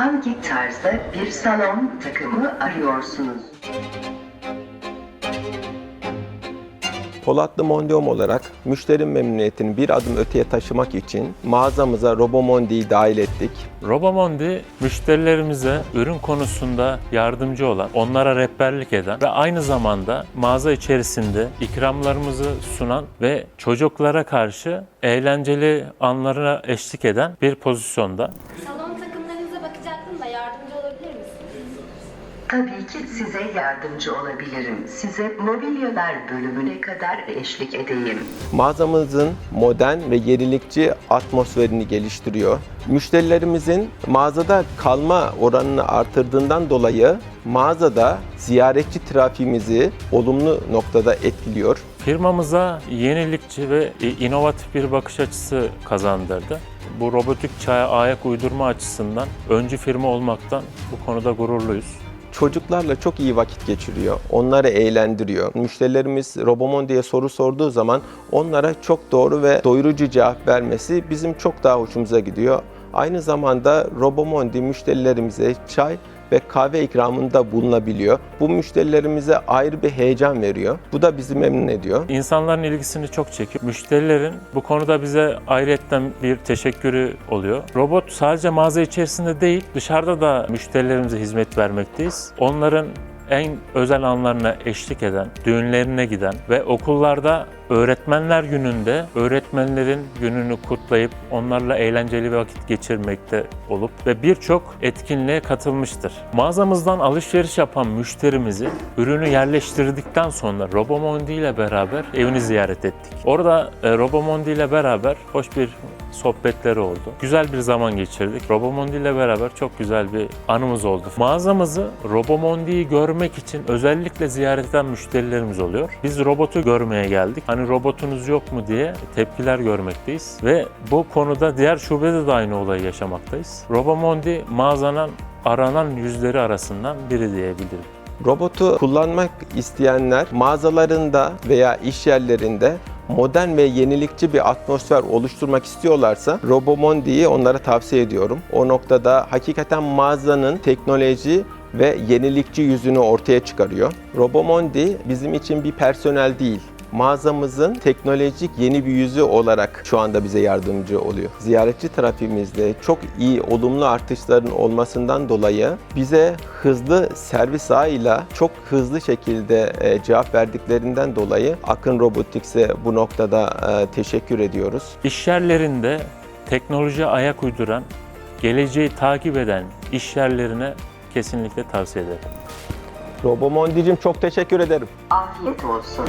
hangi tarzda bir salon takımı arıyorsunuz? Polatlı Mondium olarak müşteri memnuniyetini bir adım öteye taşımak için mağazamıza Robomondi'yi dahil ettik. Robomondi müşterilerimize ürün konusunda yardımcı olan, onlara rehberlik eden ve aynı zamanda mağaza içerisinde ikramlarımızı sunan ve çocuklara karşı eğlenceli anlarına eşlik eden bir pozisyonda. Salon Tabii ki size yardımcı olabilirim. Size mobilyalar bölümüne kadar eşlik edeyim. Mağazamızın modern ve yenilikçi atmosferini geliştiriyor. Müşterilerimizin mağazada kalma oranını artırdığından dolayı mağazada ziyaretçi trafiğimizi olumlu noktada etkiliyor. Firmamıza yenilikçi ve inovatif bir bakış açısı kazandırdı. Bu robotik çağa ayak uydurma açısından öncü firma olmaktan bu konuda gururluyuz. Çocuklarla çok iyi vakit geçiriyor. Onları eğlendiriyor. Müşterilerimiz Robomon diye soru sorduğu zaman onlara çok doğru ve doyurucu cevap vermesi bizim çok daha hoşumuza gidiyor. Aynı zamanda Robomondi müşterilerimize çay ve kahve ikramında bulunabiliyor. Bu müşterilerimize ayrı bir heyecan veriyor. Bu da bizi memnun ediyor. İnsanların ilgisini çok çekiyor. Müşterilerin bu konuda bize ayrıyetten bir teşekkürü oluyor. Robot sadece mağaza içerisinde değil, dışarıda da müşterilerimize hizmet vermekteyiz. Onların en özel anlarına eşlik eden, düğünlerine giden ve okullarda öğretmenler gününde öğretmenlerin gününü kutlayıp onlarla eğlenceli bir vakit geçirmekte olup ve birçok etkinliğe katılmıştır. Mağazamızdan alışveriş yapan müşterimizi ürünü yerleştirdikten sonra Robomondi ile beraber evini ziyaret ettik. Orada e, Robomondi ile beraber hoş bir sohbetleri oldu. Güzel bir zaman geçirdik. Robomondi ile beraber çok güzel bir anımız oldu. Mağazamızı Robomondi'yi görmek için özellikle ziyaret eden müşterilerimiz oluyor. Biz robotu görmeye geldik. Hani robotunuz yok mu diye tepkiler görmekteyiz. Ve bu konuda diğer şubede de aynı olayı yaşamaktayız. Robomondi mağazanın aranan yüzleri arasından biri diyebilirim. Robotu kullanmak isteyenler mağazalarında veya iş yerlerinde modern ve yenilikçi bir atmosfer oluşturmak istiyorlarsa Robomondi'yi onlara tavsiye ediyorum. O noktada hakikaten mağazanın teknoloji ve yenilikçi yüzünü ortaya çıkarıyor. Robomondi bizim için bir personel değil, mağazamızın teknolojik yeni bir yüzü olarak şu anda bize yardımcı oluyor. Ziyaretçi trafiğimizde çok iyi olumlu artışların olmasından dolayı bize hızlı servis ağıyla çok hızlı şekilde e, cevap verdiklerinden dolayı Akın Robotics'e bu noktada e, teşekkür ediyoruz. İş yerlerinde teknolojiye ayak uyduran, geleceği takip eden iş yerlerine kesinlikle tavsiye ederim. Robomondi'cim çok teşekkür ederim. Afiyet olsun.